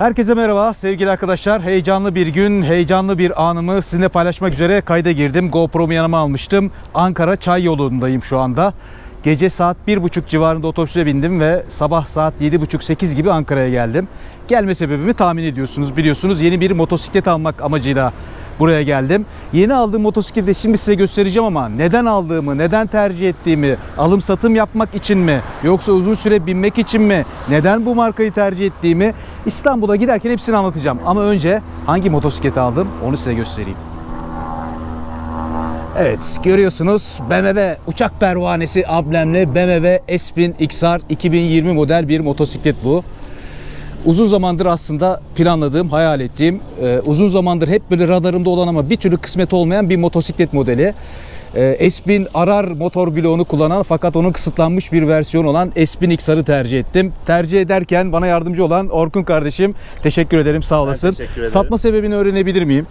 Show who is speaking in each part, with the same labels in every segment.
Speaker 1: Herkese merhaba sevgili arkadaşlar. Heyecanlı bir gün, heyecanlı bir anımı sizinle paylaşmak üzere kayda girdim. GoPro'mu yanıma almıştım. Ankara Çay yolundayım şu anda. Gece saat 1.30 civarında otobüse bindim ve sabah saat 7.30-8 gibi Ankara'ya geldim. Gelme sebebimi tahmin ediyorsunuz, biliyorsunuz. Yeni bir motosiklet almak amacıyla buraya geldim. Yeni aldığım motosikleti de şimdi size göstereceğim ama neden aldığımı, neden tercih ettiğimi, alım satım yapmak için mi yoksa uzun süre binmek için mi, neden bu markayı tercih ettiğimi İstanbul'a giderken hepsini anlatacağım. Ama önce hangi motosikleti aldım onu size göstereyim. Evet görüyorsunuz BMW uçak pervanesi amblemli BMW S1000 XR 2020 model bir motosiklet bu. Uzun zamandır aslında planladığım, hayal ettiğim, e, uzun zamandır hep böyle radarımda olan ama bir türlü kısmet olmayan bir motosiklet modeli. E, S1000 Arar motor bloğunu kullanan fakat onun kısıtlanmış bir versiyon olan S1000 XR'ı tercih ettim. Tercih ederken bana yardımcı olan Orkun kardeşim teşekkür ederim sağ olasın. Satma sebebini öğrenebilir miyim?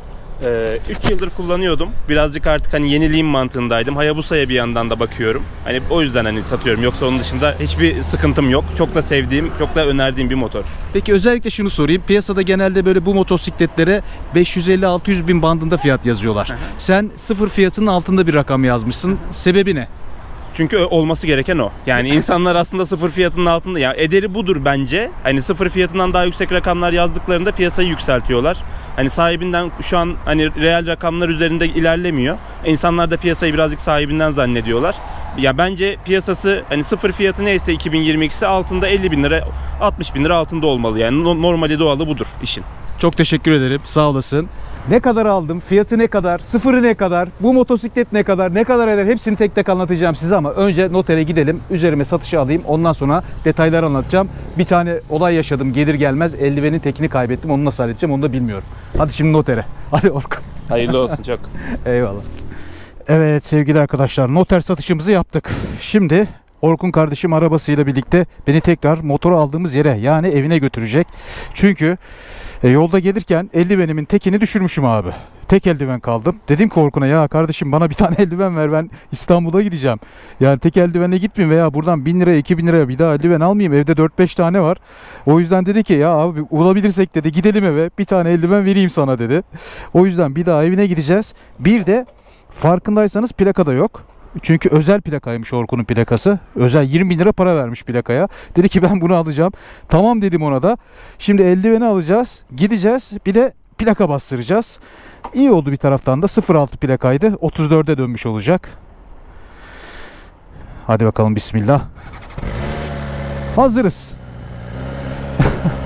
Speaker 2: 3 yıldır kullanıyordum. Birazcık artık hani yeniliğim mantığındaydım. Hayabusa'ya bir yandan da bakıyorum. Hani o yüzden hani satıyorum. Yoksa onun dışında hiçbir sıkıntım yok. Çok da sevdiğim, çok da önerdiğim bir motor.
Speaker 1: Peki özellikle şunu sorayım. Piyasada genelde böyle bu motosikletlere 550-600 bin bandında fiyat yazıyorlar. Sen sıfır fiyatının altında bir rakam yazmışsın. Sebebi ne?
Speaker 2: Çünkü olması gereken o. Yani insanlar aslında sıfır fiyatının altında. Ya ederi budur bence. Hani sıfır fiyatından daha yüksek rakamlar yazdıklarında piyasayı yükseltiyorlar. Hani sahibinden şu an hani reel rakamlar üzerinde ilerlemiyor. İnsanlar da piyasayı birazcık sahibinden zannediyorlar. Ya bence piyasası hani sıfır fiyatı neyse 2022'si altında 50 bin lira 60 bin lira altında olmalı. Yani no- normali doğalı budur işin.
Speaker 1: Çok teşekkür ederim. Sağ olasın. Ne kadar aldım? Fiyatı ne kadar? Sıfırı ne kadar? Bu motosiklet ne kadar? Ne kadar eder? Hepsini tek tek anlatacağım size ama önce notere gidelim. Üzerime satışı alayım. Ondan sonra detayları anlatacağım. Bir tane olay yaşadım. Gelir gelmez eldivenin tekini kaybettim. Onu nasıl halledeceğim onu da bilmiyorum. Hadi şimdi notere. Hadi Orkun.
Speaker 2: Hayırlı olsun çok.
Speaker 1: Eyvallah. Evet sevgili arkadaşlar noter satışımızı yaptık. Şimdi Orkun kardeşim arabasıyla birlikte beni tekrar motoru aldığımız yere yani evine götürecek. Çünkü e, yolda gelirken eldivenimin tekini düşürmüşüm abi. Tek eldiven kaldım. Dedim ki Orkun'a ya kardeşim bana bir tane eldiven ver ben İstanbul'a gideceğim. Yani tek eldivenle gitmeyeyim veya buradan 1000 liraya 2000 liraya bir daha eldiven almayayım. Evde 4-5 tane var. O yüzden dedi ki ya abi bulabilirsek dedi gidelim eve bir tane eldiven vereyim sana dedi. O yüzden bir daha evine gideceğiz. Bir de farkındaysanız plaka da yok. Çünkü özel plakaymış Orkun'un plakası. Özel 20 bin lira para vermiş plakaya. Dedi ki ben bunu alacağım. Tamam dedim ona da. Şimdi eldiveni alacağız. Gideceğiz. Bir de plaka bastıracağız. İyi oldu bir taraftan da 06 plakaydı. 34'e dönmüş olacak. Hadi bakalım bismillah. Hazırız.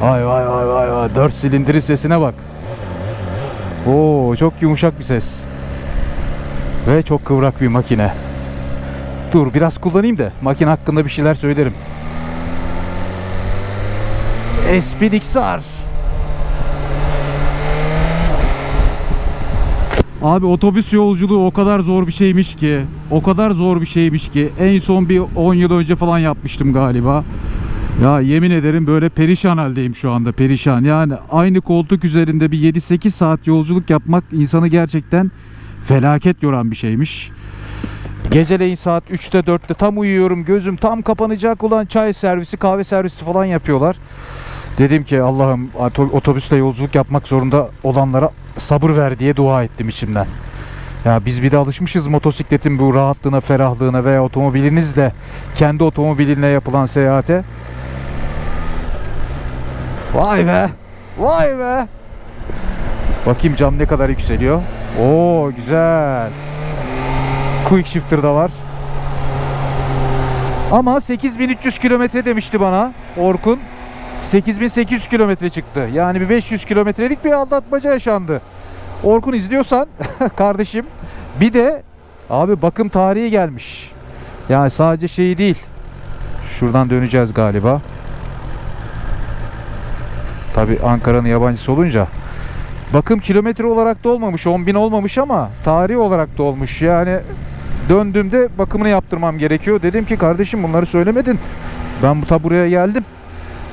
Speaker 1: vay vay vay vay vay. 4 silindiri sesine bak. Oo çok yumuşak bir ses. Ve çok kıvrak bir makine. Dur biraz kullanayım da makine hakkında bir şeyler söylerim. S1000 XR. Abi otobüs yolculuğu o kadar zor bir şeymiş ki. O kadar zor bir şeymiş ki. En son bir 10 yıl önce falan yapmıştım galiba. Ya yemin ederim böyle perişan haldeyim şu anda perişan. Yani aynı koltuk üzerinde bir 7-8 saat yolculuk yapmak insanı gerçekten felaket yoran bir şeymiş. Geceleyin saat 3'te 4'te tam uyuyorum gözüm tam kapanacak olan çay servisi kahve servisi falan yapıyorlar. Dedim ki Allah'ım oto- otobüsle yolculuk yapmak zorunda olanlara sabır ver diye dua ettim içimden. Ya biz bir de alışmışız motosikletin bu rahatlığına, ferahlığına veya otomobilinizle kendi otomobilinle yapılan seyahate. Vay be. Vay be. Bakayım cam ne kadar yükseliyor. Oo güzel. Quick shifter da var. Ama 8300 kilometre demişti bana Orkun. 8800 kilometre çıktı. Yani bir 500 kilometrelik bir aldatmaca yaşandı. Orkun izliyorsan kardeşim bir de abi bakım tarihi gelmiş. Yani sadece şeyi değil. Şuradan döneceğiz galiba. Tabi Ankara'nın yabancısı olunca. Bakım kilometre olarak da olmamış. 10 bin olmamış ama tarihi olarak da olmuş. Yani döndüğümde bakımını yaptırmam gerekiyor. Dedim ki kardeşim bunları söylemedin. Ben bu buraya geldim.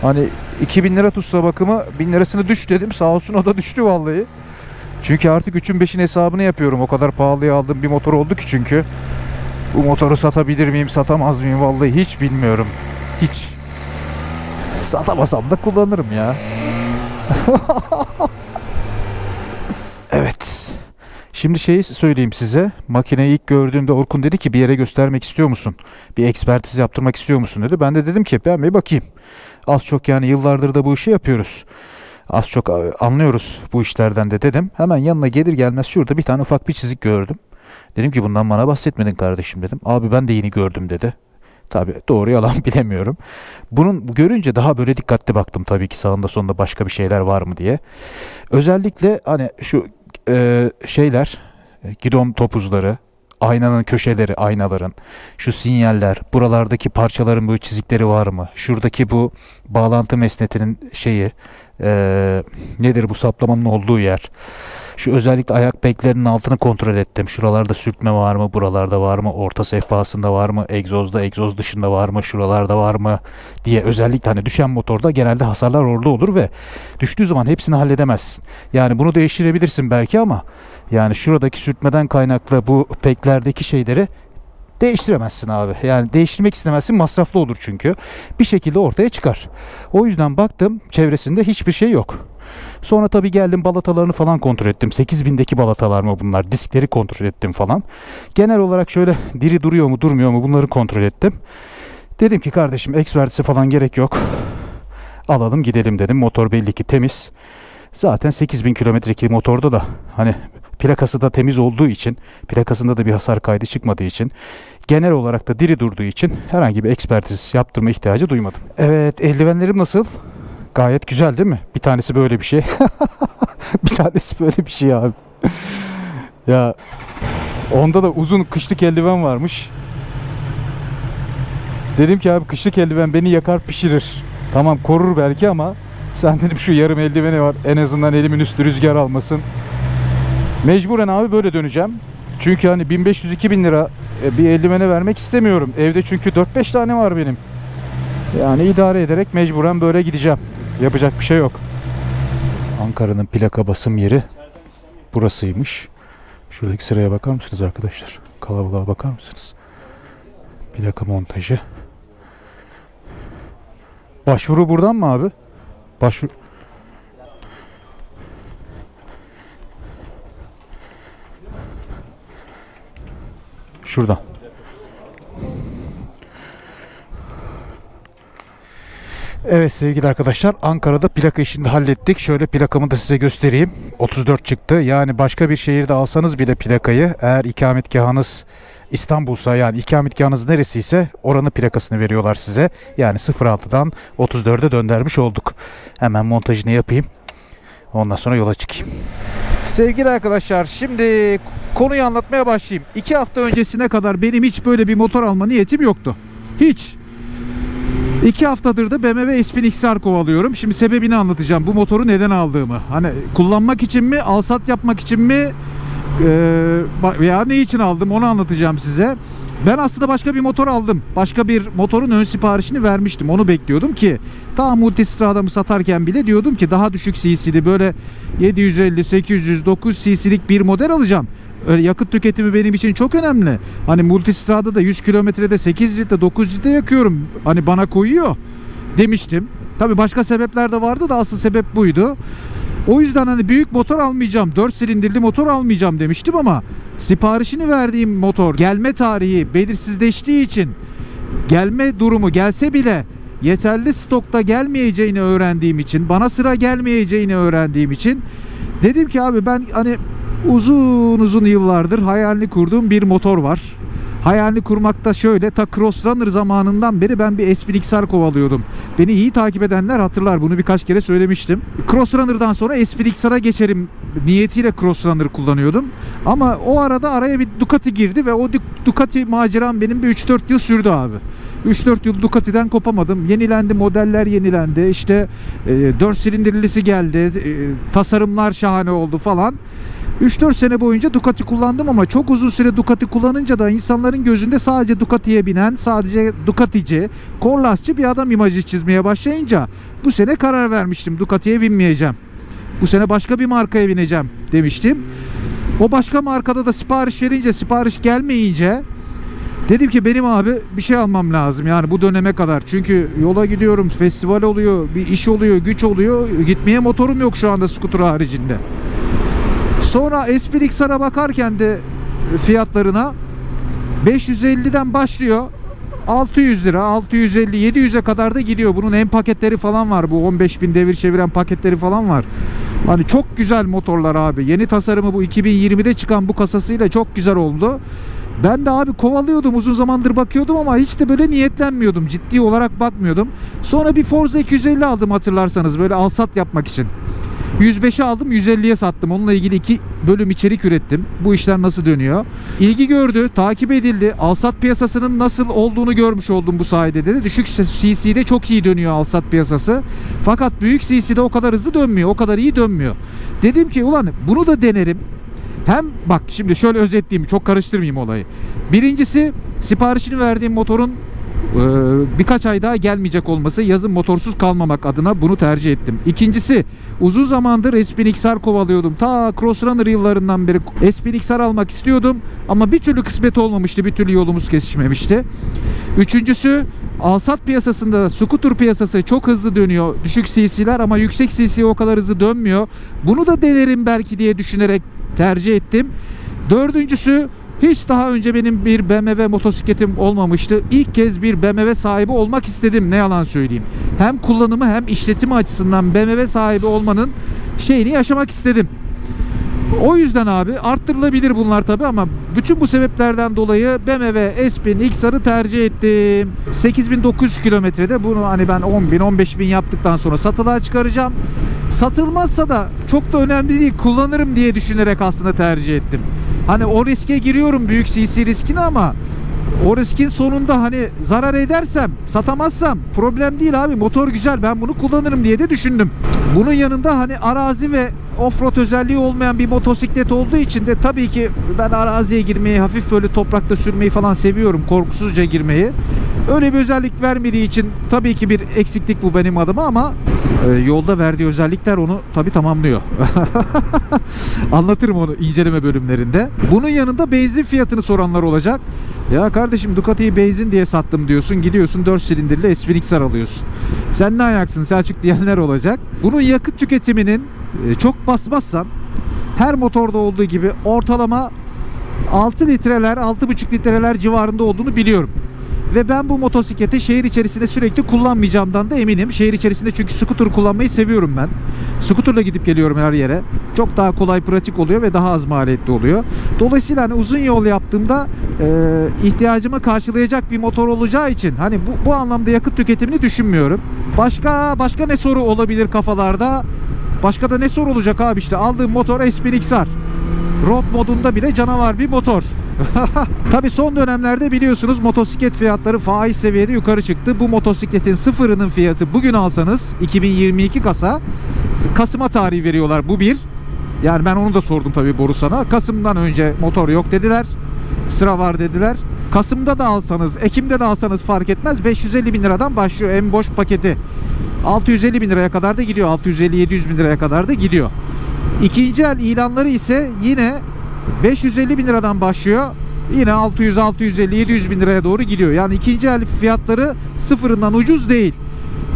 Speaker 1: Hani 2000 lira tutsa bakımı 1000 lirasını düş dedim. Sağ olsun o da düştü vallahi. Çünkü artık 3'ün 5'in hesabını yapıyorum. O kadar pahalıya aldığım bir motor oldu ki çünkü. Bu motoru satabilir miyim, satamaz mıyım vallahi hiç bilmiyorum. Hiç. Satamasam da kullanırım ya. Şimdi şeyi söyleyeyim size. Makineyi ilk gördüğümde Orkun dedi ki bir yere göstermek istiyor musun? Bir ekspertiz yaptırmak istiyor musun dedi. Ben de dedim ki ben bir bakayım. Az çok yani yıllardır da bu işi yapıyoruz. Az çok e, anlıyoruz bu işlerden de dedim. Hemen yanına gelir gelmez şurada bir tane ufak bir çizik gördüm. Dedim ki bundan bana bahsetmedin kardeşim dedim. Abi ben de yeni gördüm dedi. Tabii doğru yalan bilemiyorum. Bunun görünce daha böyle dikkatli baktım tabii ki sağında sonunda başka bir şeyler var mı diye. Özellikle hani şu e, şeyler gidon topuzları, aynanın köşeleri, aynaların, şu sinyaller, buralardaki parçaların böyle çizikleri var mı? Şuradaki bu bağlantı mesnetinin şeyi, e, nedir bu saplamanın olduğu yer? Şu özellikle ayak beklerinin altını kontrol ettim. Şuralarda sürtme var mı? Buralarda var mı? Orta sehpasında var mı? Egzozda, egzoz dışında var mı? Şuralarda var mı? diye özellikle hani düşen motorda genelde hasarlar orada olur ve düştüğü zaman hepsini halledemezsin. Yani bunu değiştirebilirsin belki ama yani şuradaki sürtmeden kaynaklı bu peklerdeki şeyleri değiştiremezsin abi. Yani değiştirmek istemezsin masraflı olur çünkü. Bir şekilde ortaya çıkar. O yüzden baktım çevresinde hiçbir şey yok. Sonra tabii geldim balatalarını falan kontrol ettim. 8000'deki balatalar mı bunlar? Diskleri kontrol ettim falan. Genel olarak şöyle diri duruyor mu durmuyor mu bunları kontrol ettim. Dedim ki kardeşim ekspertisi falan gerek yok. Alalım gidelim dedim. Motor belli ki temiz. Zaten 8000 kilometrelik motorda da hani plakası da temiz olduğu için, plakasında da bir hasar kaydı çıkmadığı için, genel olarak da diri durduğu için herhangi bir ekspertiz yaptırma ihtiyacı duymadım. Evet, eldivenlerim nasıl? Gayet güzel değil mi? Bir tanesi böyle bir şey. bir tanesi böyle bir şey abi. ya onda da uzun kışlık eldiven varmış. Dedim ki abi kışlık eldiven beni yakar pişirir. Tamam korur belki ama sen dedim şu yarım eldiveni var. En azından elimin üstü rüzgar almasın. Mecburen abi böyle döneceğim. Çünkü hani 1500-2000 lira e, bir eldivene vermek istemiyorum. Evde çünkü 4-5 tane var benim. Yani idare ederek mecburen böyle gideceğim. Yapacak bir şey yok. Ankara'nın plaka basım yeri burasıymış. Şuradaki sıraya bakar mısınız arkadaşlar? Kalabalığa bakar mısınız? Plaka montajı. Başvuru buradan mı abi? Başvuru... Şuradan. Evet sevgili arkadaşlar Ankara'da plaka işini hallettik. Şöyle plakamı da size göstereyim. 34 çıktı. Yani başka bir şehirde alsanız bile plakayı eğer ikametgahınız İstanbul'sa yani ikametgahınız neresiyse oranın plakasını veriyorlar size. Yani 06'dan 34'e döndürmüş olduk. Hemen montajını yapayım. Ondan sonra yola çıkayım. Sevgili arkadaşlar şimdi konuyu anlatmaya başlayayım. İki hafta öncesine kadar benim hiç böyle bir motor alma niyetim yoktu. Hiç. İki haftadır da BMW S1000 XR kovalıyorum. Şimdi sebebini anlatacağım. Bu motoru neden aldığımı. Hani kullanmak için mi, alsat yapmak için mi eee, veya ne için aldım onu anlatacağım size. Ben aslında başka bir motor aldım. Başka bir motorun ön siparişini vermiştim. Onu bekliyordum ki daha multistradamı satarken bile diyordum ki daha düşük cc'li böyle 750, 800, 900 cc'lik bir model alacağım. Öyle yakıt tüketimi benim için çok önemli. Hani multistrada da 100 kilometrede 8 litre 9 litre yakıyorum. Hani bana koyuyor demiştim. Tabi başka sebepler de vardı da asıl sebep buydu. O yüzden hani büyük motor almayacağım, 4 silindirli motor almayacağım demiştim ama siparişini verdiğim motor gelme tarihi belirsizleştiği için gelme durumu gelse bile yeterli stokta gelmeyeceğini öğrendiğim için, bana sıra gelmeyeceğini öğrendiğim için dedim ki abi ben hani uzun uzun yıllardır hayalini kurduğum bir motor var. Hayalini kurmakta şöyle ta Crossrunner zamanından beri ben bir S1000 XR kovalıyordum. Beni iyi takip edenler hatırlar bunu birkaç kere söylemiştim. Crossrunner'dan sonra S1000 XR'a geçerim niyetiyle Crossrunner kullanıyordum. Ama o arada araya bir Ducati girdi ve o Du- Ducati maceram benim bir 3-4 yıl sürdü abi. 3-4 yıl Ducati'den kopamadım. Yenilendi, modeller yenilendi. İşte e, 4 silindirlisi geldi. e, tasarımlar şahane oldu falan. 3-4 sene boyunca Ducati kullandım ama çok uzun süre Ducati kullanınca da insanların gözünde sadece Ducati'ye binen, sadece Ducatici, Korlasçı bir adam imajı çizmeye başlayınca bu sene karar vermiştim Ducati'ye binmeyeceğim. Bu sene başka bir markaya bineceğim demiştim. O başka markada da sipariş verince, sipariş gelmeyince Dedim ki benim abi bir şey almam lazım yani bu döneme kadar. Çünkü yola gidiyorum, festival oluyor, bir iş oluyor, güç oluyor. Gitmeye motorum yok şu anda skuter haricinde. Sonra SPXR'a bakarken de fiyatlarına 550'den başlıyor. 600 lira, 650, 700'e kadar da gidiyor. Bunun en paketleri falan var. Bu 15 bin devir çeviren paketleri falan var. Hani çok güzel motorlar abi. Yeni tasarımı bu 2020'de çıkan bu kasasıyla çok güzel oldu. Ben de abi kovalıyordum uzun zamandır bakıyordum ama hiç de böyle niyetlenmiyordum. Ciddi olarak bakmıyordum. Sonra bir Forza 250 aldım hatırlarsanız böyle alsat yapmak için. 105'e aldım 150'ye sattım. Onunla ilgili iki bölüm içerik ürettim. Bu işler nasıl dönüyor? İlgi gördü, takip edildi. Alsat piyasasının nasıl olduğunu görmüş oldum bu sayede dedi. Düşük CC'de çok iyi dönüyor alsat piyasası. Fakat büyük CC'de o kadar hızlı dönmüyor, o kadar iyi dönmüyor. Dedim ki ulan bunu da denerim. Hem bak şimdi şöyle özetleyeyim çok karıştırmayayım olayı. Birincisi siparişini verdiğim motorun birkaç ay daha gelmeyecek olması yazın motorsuz kalmamak adına bunu tercih ettim. İkincisi uzun zamandır Espin XR kovalıyordum. Ta Crossrunner yıllarından beri Espin XR almak istiyordum ama bir türlü kısmet olmamıştı. Bir türlü yolumuz kesişmemişti. Üçüncüsü alsat piyasasında scooter piyasası çok hızlı dönüyor. Düşük CC'ler ama yüksek CC o kadar hızlı dönmüyor. Bunu da denerim belki diye düşünerek tercih ettim. Dördüncüsü hiç daha önce benim bir BMW motosikletim olmamıştı. İlk kez bir BMW sahibi olmak istedim ne yalan söyleyeyim. Hem kullanımı hem işletimi açısından BMW sahibi olmanın şeyini yaşamak istedim. O yüzden abi arttırılabilir bunlar tabi ama bütün bu sebeplerden dolayı BMW S1000 XR'ı tercih ettim. 8900 kilometrede bunu hani ben 10 bin 15 bin yaptıktan sonra satılığa çıkaracağım. Satılmazsa da çok da önemli değil kullanırım diye düşünerek aslında tercih ettim. Hani o riske giriyorum büyük CC riskine ama o riskin sonunda hani zarar edersem, satamazsam problem değil abi. Motor güzel ben bunu kullanırım diye de düşündüm. Bunun yanında hani arazi ve offroad özelliği olmayan bir motosiklet olduğu için de tabii ki ben araziye girmeyi, hafif böyle toprakta sürmeyi falan seviyorum. Korkusuzca girmeyi. Öyle bir özellik vermediği için tabii ki bir eksiklik bu benim adıma ama e, yolda verdiği özellikler onu tabii tamamlıyor. Anlatırım onu inceleme bölümlerinde. Bunun yanında benzin fiyatını soranlar olacak. Ya kardeşim Ducati'yi benzin diye sattım diyorsun. Gidiyorsun 4 silindirli S1000XR alıyorsun. Sen ne ayaksın Selçuk diyenler olacak. Bunun yakıt tüketiminin e, çok basmazsan her motorda olduğu gibi ortalama 6 litreler 6,5 litreler civarında olduğunu biliyorum. Ve ben bu motosikleti şehir içerisinde sürekli kullanmayacağımdan da eminim. Şehir içerisinde çünkü scooter kullanmayı seviyorum ben. Scooterla gidip geliyorum her yere. Çok daha kolay, pratik oluyor ve daha az maliyetli oluyor. Dolayısıyla hani uzun yol yaptığımda e, ihtiyacımı karşılayacak bir motor olacağı için hani bu, bu anlamda yakıt tüketimini düşünmüyorum. Başka başka ne soru olabilir kafalarda? Başka da ne soru olacak abi işte aldığım motor S1000 XR. Road modunda bile canavar bir motor. Tabi son dönemlerde biliyorsunuz motosiklet fiyatları faiz seviyede yukarı çıktı. Bu motosikletin sıfırının fiyatı bugün alsanız 2022 kasa Kasım'a tarihi veriyorlar bu bir. Yani ben onu da sordum tabii Borusan'a. Kasım'dan önce motor yok dediler. Sıra var dediler. Kasım'da da alsanız, Ekim'de de alsanız fark etmez. 550 bin liradan başlıyor en boş paketi. 650 bin liraya kadar da gidiyor. 650-700 bin liraya kadar da gidiyor. İkinci el ilanları ise yine 550 bin liradan başlıyor. Yine 600, 650, 700 bin liraya doğru gidiyor. Yani ikinci el fiyatları sıfırından ucuz değil.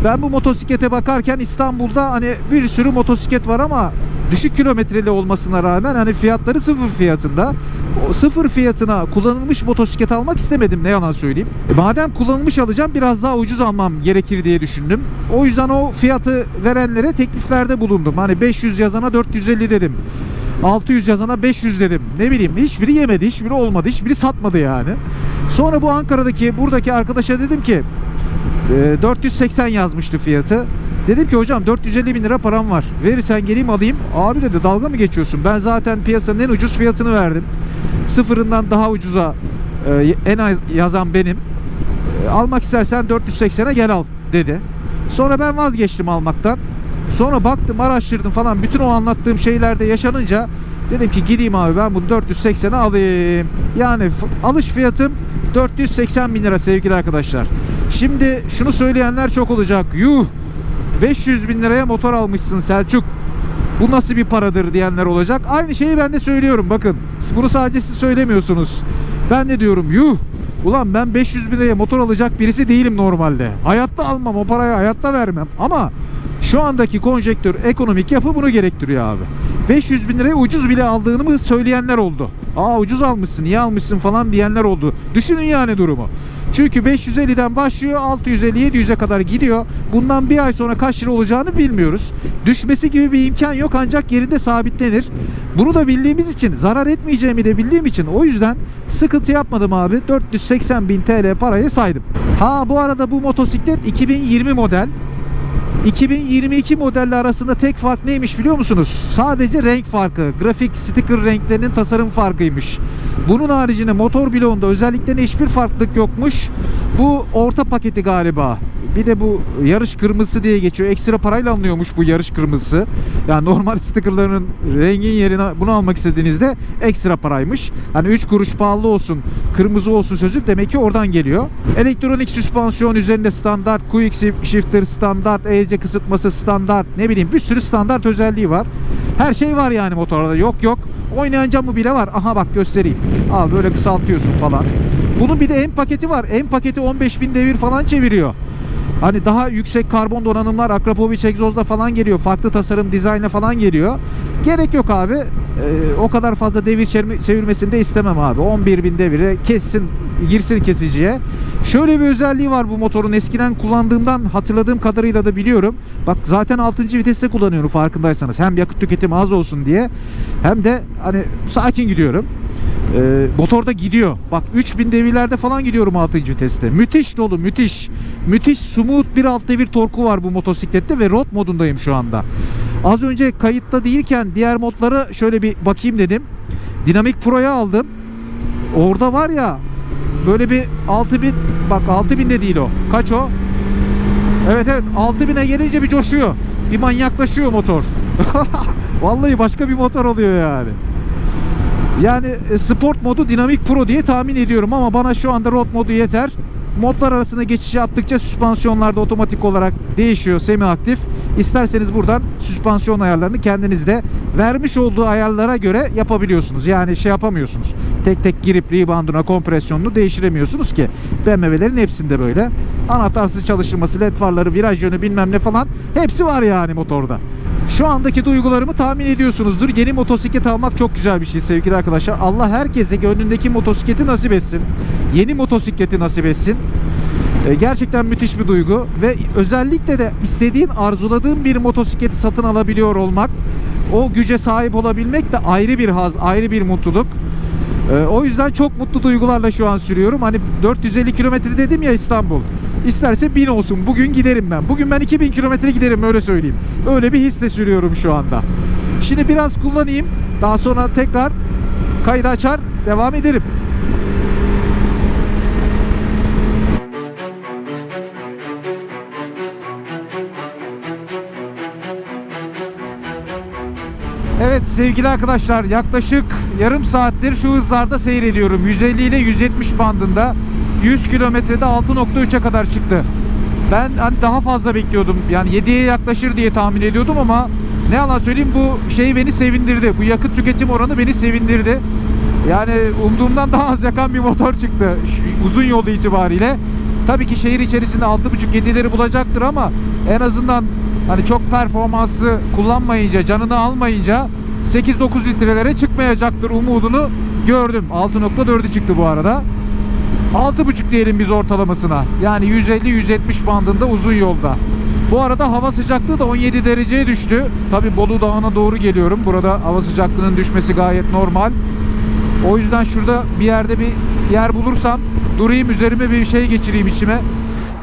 Speaker 1: Ben bu motosiklete bakarken İstanbul'da hani bir sürü motosiklet var ama düşük kilometreli olmasına rağmen hani fiyatları sıfır fiyatında. O sıfır fiyatına kullanılmış motosiklet almak istemedim ne yalan söyleyeyim. E madem kullanılmış alacağım biraz daha ucuz almam gerekir diye düşündüm. O yüzden o fiyatı verenlere tekliflerde bulundum. Hani 500 yazana 450 dedim. 600 yazana 500 dedim. Ne bileyim hiçbiri yemedi, hiçbiri olmadı, hiçbiri satmadı yani. Sonra bu Ankara'daki buradaki arkadaşa dedim ki e, 480 yazmıştı fiyatı. Dedim ki hocam 450 bin lira param var. Verirsen geleyim alayım. Abi dedi dalga mı geçiyorsun? Ben zaten piyasanın en ucuz fiyatını verdim. Sıfırından daha ucuza en az yazan benim. Almak istersen 480'e gel al dedi. Sonra ben vazgeçtim almaktan. Sonra baktım araştırdım falan bütün o anlattığım şeylerde yaşanınca dedim ki gideyim abi ben bunu 480'e alayım. Yani alış fiyatım 480 bin lira sevgili arkadaşlar. Şimdi şunu söyleyenler çok olacak. Yuh 500 bin liraya motor almışsın Selçuk. Bu nasıl bir paradır diyenler olacak. Aynı şeyi ben de söylüyorum bakın. Bunu sadece siz söylemiyorsunuz. Ben de diyorum yuh Ulan ben 500 bin liraya motor alacak birisi değilim normalde. Hayatta almam o parayı hayatta vermem. Ama şu andaki konjektür ekonomik yapı bunu gerektiriyor abi. 500 bin liraya ucuz bile aldığını mı söyleyenler oldu. Aa ucuz almışsın niye almışsın falan diyenler oldu. Düşünün yani durumu. Çünkü 550'den başlıyor 650-700'e kadar gidiyor. Bundan bir ay sonra kaç lira olacağını bilmiyoruz. Düşmesi gibi bir imkan yok ancak yerinde sabitlenir. Bunu da bildiğimiz için zarar etmeyeceğimi de bildiğim için o yüzden sıkıntı yapmadım abi. 480 bin TL parayı saydım. Ha bu arada bu motosiklet 2020 model. 2022 modelli arasında tek fark neymiş biliyor musunuz? Sadece renk farkı. Grafik sticker renklerinin tasarım farkıymış. Bunun haricinde motor bloğunda özelliklerinde hiçbir farklılık yokmuş. Bu orta paketi galiba. Bir de bu yarış kırmızısı diye geçiyor. Ekstra parayla alınıyormuş bu yarış kırmızısı. Yani normal stickerların rengin yerine bunu almak istediğinizde ekstra paraymış. Hani 3 kuruş pahalı olsun, kırmızı olsun sözü demek ki oradan geliyor. Elektronik süspansiyon üzerinde standart, quick shifter standart, EC kısıtması standart, ne bileyim bir sürü standart özelliği var. Her şey var yani motorda. Yok yok. Oynayan camı bile var. Aha bak göstereyim. Al böyle kısaltıyorsun falan. Bunun bir de M paketi var. M paketi 15.000 devir falan çeviriyor. Hani daha yüksek karbon donanımlar Akrapovic egzozla falan geliyor. Farklı tasarım dizaynla falan geliyor. Gerek yok abi. Ee, o kadar fazla devir çevirme- çevirmesini de istemem abi. 11 bin devire kessin girsin kesiciye. Şöyle bir özelliği var bu motorun. Eskiden kullandığımdan hatırladığım kadarıyla da biliyorum. Bak zaten 6. viteste kullanıyorum farkındaysanız. Hem yakıt tüketimi az olsun diye hem de hani sakin gidiyorum. Ee, motorda gidiyor. Bak 3000 devirlerde falan gidiyorum 6. viteste. Müthiş dolu müthiş. Müthiş smooth bir alt devir torku var bu motosiklette ve road modundayım şu anda. Az önce kayıtta değilken diğer modlara şöyle bir bakayım dedim. Dinamik Pro'ya aldım. Orada var ya böyle bir 6000 bak 6000 de değil o. Kaç o? Evet evet 6000'e gelince bir coşuyor. Bir manyaklaşıyor motor. Vallahi başka bir motor oluyor yani. Yani e, sport modu dinamik pro diye tahmin ediyorum ama bana şu anda road modu yeter. Modlar arasında geçiş yaptıkça süspansiyonlarda otomatik olarak değişiyor semi aktif. İsterseniz buradan süspansiyon ayarlarını kendiniz de vermiş olduğu ayarlara göre yapabiliyorsunuz. Yani şey yapamıyorsunuz. Tek tek girip rebounduna kompresyonunu değiştiremiyorsunuz ki. BMW'lerin hepsinde böyle. Anahtarsız çalışılması, led farları, viraj yönü bilmem ne falan hepsi var yani motorda. Şu andaki duygularımı tahmin ediyorsunuzdur. Yeni motosiklet almak çok güzel bir şey sevgili arkadaşlar. Allah herkese gönlündeki motosikleti nasip etsin. Yeni motosikleti nasip etsin. E, Gerçekten müthiş bir duygu ve özellikle de istediğin, arzuladığın bir motosikleti satın alabiliyor olmak, o güce sahip olabilmek de ayrı bir haz, ayrı bir mutluluk. E, O yüzden çok mutlu duygularla şu an sürüyorum. Hani 450 kilometre dedim ya İstanbul. İsterse 1000 olsun. Bugün giderim ben. Bugün ben 2000 kilometre giderim öyle söyleyeyim. Öyle bir hisle sürüyorum şu anda. Şimdi biraz kullanayım. Daha sonra tekrar kaydı açar devam ederim. Evet sevgili arkadaşlar yaklaşık yarım saattir şu hızlarda seyrediyorum. 150 ile 170 bandında 100 kilometrede 6.3'e kadar çıktı. Ben hani daha fazla bekliyordum. Yani 7'ye yaklaşır diye tahmin ediyordum ama ne yalan söyleyeyim bu şey beni sevindirdi. Bu yakıt tüketim oranı beni sevindirdi. Yani umduğumdan daha az yakan bir motor çıktı uzun yolu itibariyle. Tabii ki şehir içerisinde 6.5-7'leri bulacaktır ama en azından hani çok performanslı kullanmayınca, canını almayınca 8-9 litrelere çıkmayacaktır umudunu gördüm. 6.4'ü çıktı bu arada. 6.5 diyelim biz ortalamasına. Yani 150-170 bandında uzun yolda. Bu arada hava sıcaklığı da 17 dereceye düştü. Tabi Bolu Dağı'na doğru geliyorum. Burada hava sıcaklığının düşmesi gayet normal. O yüzden şurada bir yerde bir yer bulursam durayım üzerime bir şey geçireyim içime.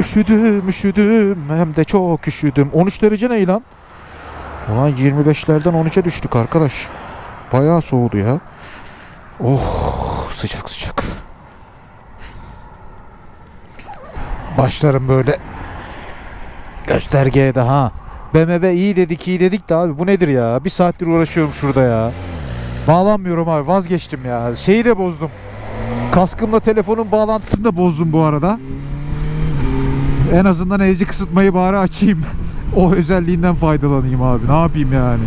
Speaker 1: Üşüdüm üşüdüm hem de çok üşüdüm. 13 derece ne lan? Ulan 25'lerden 13'e düştük arkadaş. Bayağı soğudu ya. Oh sıcak sıcak. Başlarım böyle göstergeye de ha. BMW iyi dedik iyi dedik de abi bu nedir ya? Bir saattir uğraşıyorum şurada ya. Bağlanmıyorum abi vazgeçtim ya. Şeyi de bozdum. Kaskımla telefonun bağlantısını da bozdum bu arada. En azından elci kısıtmayı bari açayım. o özelliğinden faydalanayım abi. Ne yapayım yani?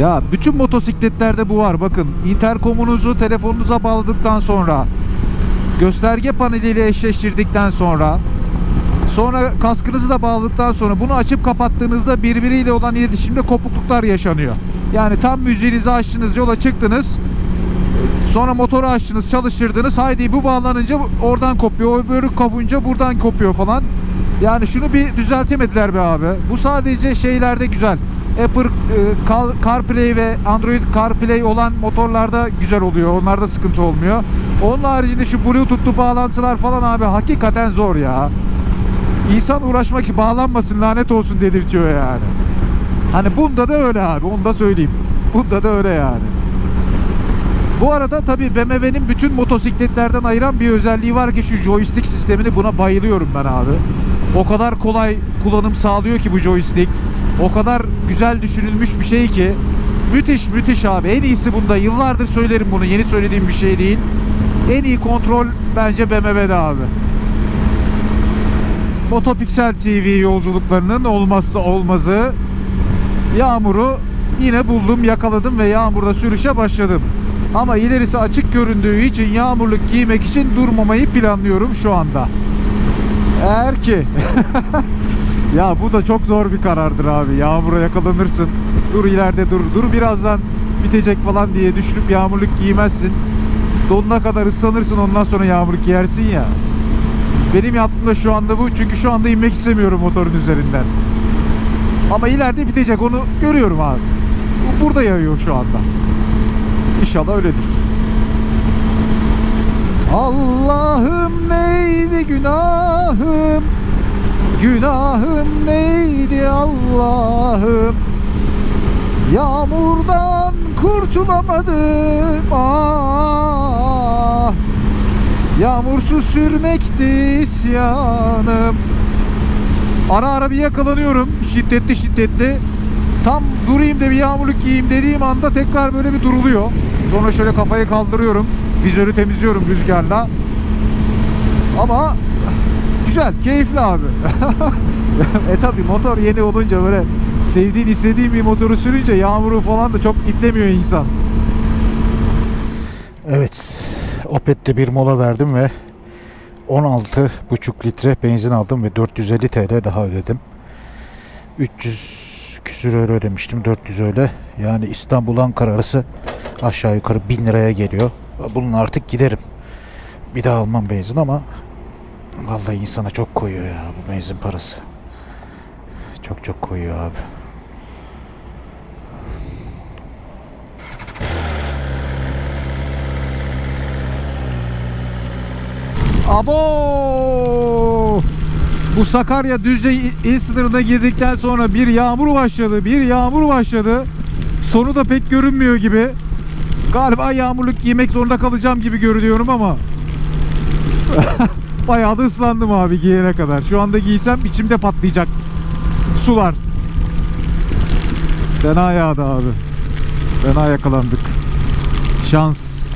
Speaker 1: Ya bütün motosikletlerde bu var. Bakın interkomunuzu telefonunuza bağladıktan sonra gösterge paneliyle eşleştirdikten sonra sonra kaskınızı da bağladıktan sonra bunu açıp kapattığınızda birbiriyle olan iletişimde kopukluklar yaşanıyor. Yani tam müziğinizi açtınız yola çıktınız sonra motoru açtınız çalıştırdınız haydi bu bağlanınca oradan kopuyor öbürü kopunca buradan kopuyor falan. Yani şunu bir düzeltemediler be abi. Bu sadece şeylerde güzel. Apple e, Car- CarPlay ve Android CarPlay olan motorlarda güzel oluyor. Onlarda sıkıntı olmuyor. Onun haricinde şu Bluetooth'lu bağlantılar falan abi hakikaten zor ya. İnsan uğraşmak için bağlanmasın lanet olsun dedirtiyor yani. Hani bunda da öyle abi onu da söyleyeyim. Bunda da öyle yani. Bu arada tabii BMW'nin bütün motosikletlerden ayıran bir özelliği var ki şu joystick sistemini buna bayılıyorum ben abi. O kadar kolay kullanım sağlıyor ki bu joystick. O kadar güzel düşünülmüş bir şey ki. Müthiş müthiş abi. En iyisi bunda. Yıllardır söylerim bunu. Yeni söylediğim bir şey değil. En iyi kontrol bence BMW'de abi. Motopixel TV yolculuklarının olmazsa olmazı. Yağmuru yine buldum, yakaladım ve yağmurda sürüşe başladım. Ama ilerisi açık göründüğü için yağmurluk giymek için durmamayı planlıyorum şu anda. Eğer ki ya bu da çok zor bir karardır abi. Yağmura yakalanırsın. Dur ileride dur. Dur birazdan bitecek falan diye düşünüp yağmurluk giymezsin. Donuna kadar ıslanırsın ondan sonra yağmurluk giyersin ya. Benim yaptığım da şu anda bu. Çünkü şu anda inmek istemiyorum motorun üzerinden. Ama ileride bitecek onu görüyorum abi. Bu Burada yağıyor şu anda. İnşallah öyledir. Allah'ım neydi günahım? Günahım neydi Allah'ım? Yağmurdan kurtulamadım ah. Yağmursuz sürmekti isyanım. Ara ara bir yakalanıyorum şiddetli şiddetli. Tam durayım da bir yağmurluk giyeyim dediğim anda tekrar böyle bir duruluyor. Sonra şöyle kafayı kaldırıyorum Vizörü temizliyorum rüzgarla. Ama güzel keyifli abi E tabi motor yeni olunca böyle sevdiğin istediğin bir motoru sürünce yağmuru falan da çok iplemiyor insan. Evet Opet'te bir mola verdim ve 16,5 litre benzin aldım ve 450 TL daha ödedim. 300 küsür euro ödemiştim 400 öyle. Yani İstanbul Ankara arası aşağı yukarı 1000 liraya geliyor. Bunun artık giderim. Bir daha almam benzin ama vallahi insana çok koyuyor ya bu benzin parası. Çok çok koyuyor abi. Abo! Bu Sakarya Düzce il sınırına girdikten sonra bir yağmur başladı. Bir yağmur başladı. Sonu da pek görünmüyor gibi. Galiba yağmurluk giymek zorunda kalacağım gibi görünüyorum ama. Bayağı da ıslandım abi giyene kadar. Şu anda giysem içimde patlayacak. Sular. Fena yağdı abi. Fena yakalandık. Şans.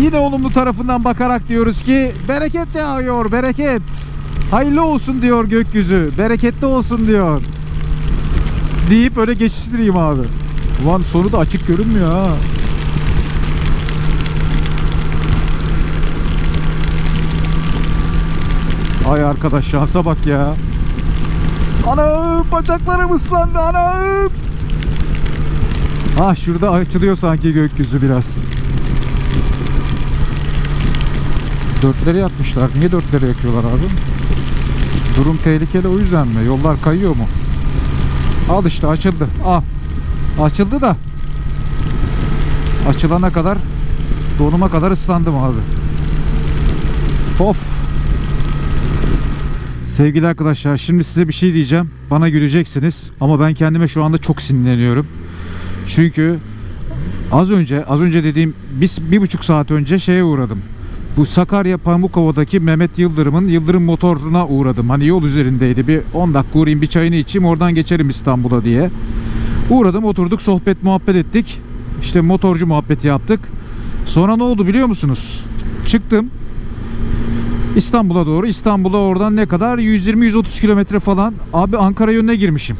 Speaker 1: Yine olumlu tarafından bakarak diyoruz ki bereket yağıyor bereket. Hayırlı olsun diyor gökyüzü. Bereketli olsun diyor. Deyip öyle geçiştireyim abi. Ulan sonu da açık görünmüyor ha. Ay arkadaş şansa bak ya. Anam bacaklarım ıslandı anam. Ah şurada açılıyor sanki gökyüzü biraz. Dörtleri yapmışlar. Niye dörtleri yakıyorlar abi? Durum tehlikeli o yüzden mi? Yollar kayıyor mu? Al işte açıldı. Ah. Açıldı da. Açılana kadar donuma kadar ıslandım abi. Of. Sevgili arkadaşlar şimdi size bir şey diyeceğim. Bana güleceksiniz ama ben kendime şu anda çok sinirleniyorum. Çünkü az önce az önce dediğim bir, bir buçuk saat önce şeye uğradım. Bu Sakarya Pamukova'daki Mehmet Yıldırım'ın Yıldırım motoruna uğradım. Hani yol üzerindeydi. Bir 10 dakika uğrayayım bir çayını içeyim oradan geçerim İstanbul'a diye. Uğradım oturduk sohbet muhabbet ettik. İşte motorcu muhabbeti yaptık. Sonra ne oldu biliyor musunuz? Çıktım. İstanbul'a doğru. İstanbul'a oradan ne kadar? 120-130 kilometre falan. Abi Ankara yönüne girmişim.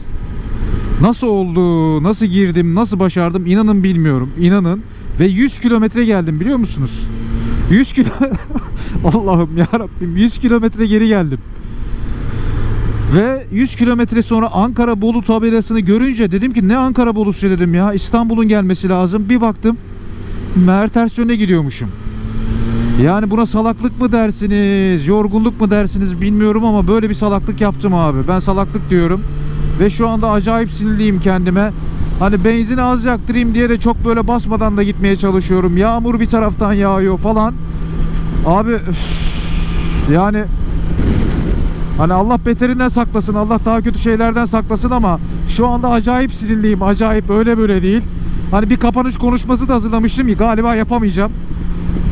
Speaker 1: Nasıl oldu? Nasıl girdim? Nasıl başardım? İnanın bilmiyorum. İnanın. Ve 100 kilometre geldim biliyor musunuz? 100 kilo Allah'ım ya Rabbim 100 kilometre geri geldim. Ve 100 kilometre sonra Ankara Bolu tabelasını görünce dedim ki ne Ankara Bolu'su dedim ya İstanbul'un gelmesi lazım. Bir baktım meğer ters yöne gidiyormuşum. Yani buna salaklık mı dersiniz, yorgunluk mu dersiniz bilmiyorum ama böyle bir salaklık yaptım abi. Ben salaklık diyorum. Ve şu anda acayip sinirliyim kendime. Hani benzin az yaktırayım diye de çok böyle basmadan da gitmeye çalışıyorum. Yağmur bir taraftan yağıyor falan. Abi üf, yani hani Allah beterinden saklasın. Allah daha kötü şeylerden saklasın ama şu anda acayip sinirliyim. Acayip öyle böyle değil. Hani bir kapanış konuşması da hazırlamıştım ki galiba yapamayacağım.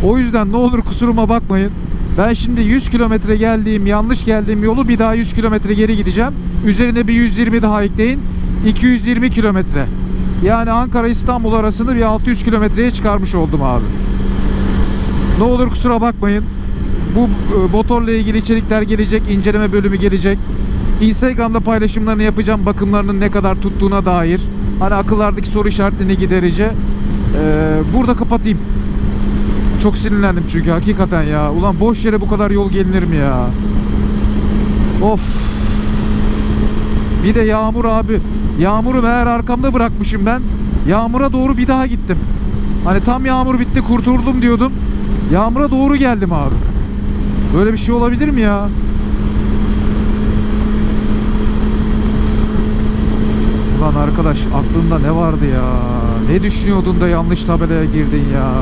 Speaker 1: O yüzden ne olur kusuruma bakmayın. Ben şimdi 100 kilometre geldiğim, yanlış geldiğim yolu bir daha 100 kilometre geri gideceğim. Üzerine bir 120 daha ekleyin. 220 kilometre. Yani Ankara İstanbul arasını bir 600 kilometreye çıkarmış oldum abi. Ne olur kusura bakmayın. Bu e, motorla ilgili içerikler gelecek, inceleme bölümü gelecek. Instagram'da paylaşımlarını yapacağım bakımlarının ne kadar tuttuğuna dair. Hani akıllardaki soru işaretlerini giderici. Ee, burada kapatayım. Çok sinirlendim çünkü hakikaten ya. Ulan boş yere bu kadar yol gelinir mi ya? Of. Bir de yağmur abi. Yağmuru meğer arkamda bırakmışım ben. Yağmura doğru bir daha gittim. Hani tam yağmur bitti kurtuldum diyordum. Yağmura doğru geldim abi. Böyle bir şey olabilir mi ya? Ulan arkadaş aklında ne vardı ya? Ne düşünüyordun da yanlış tabelaya girdin ya?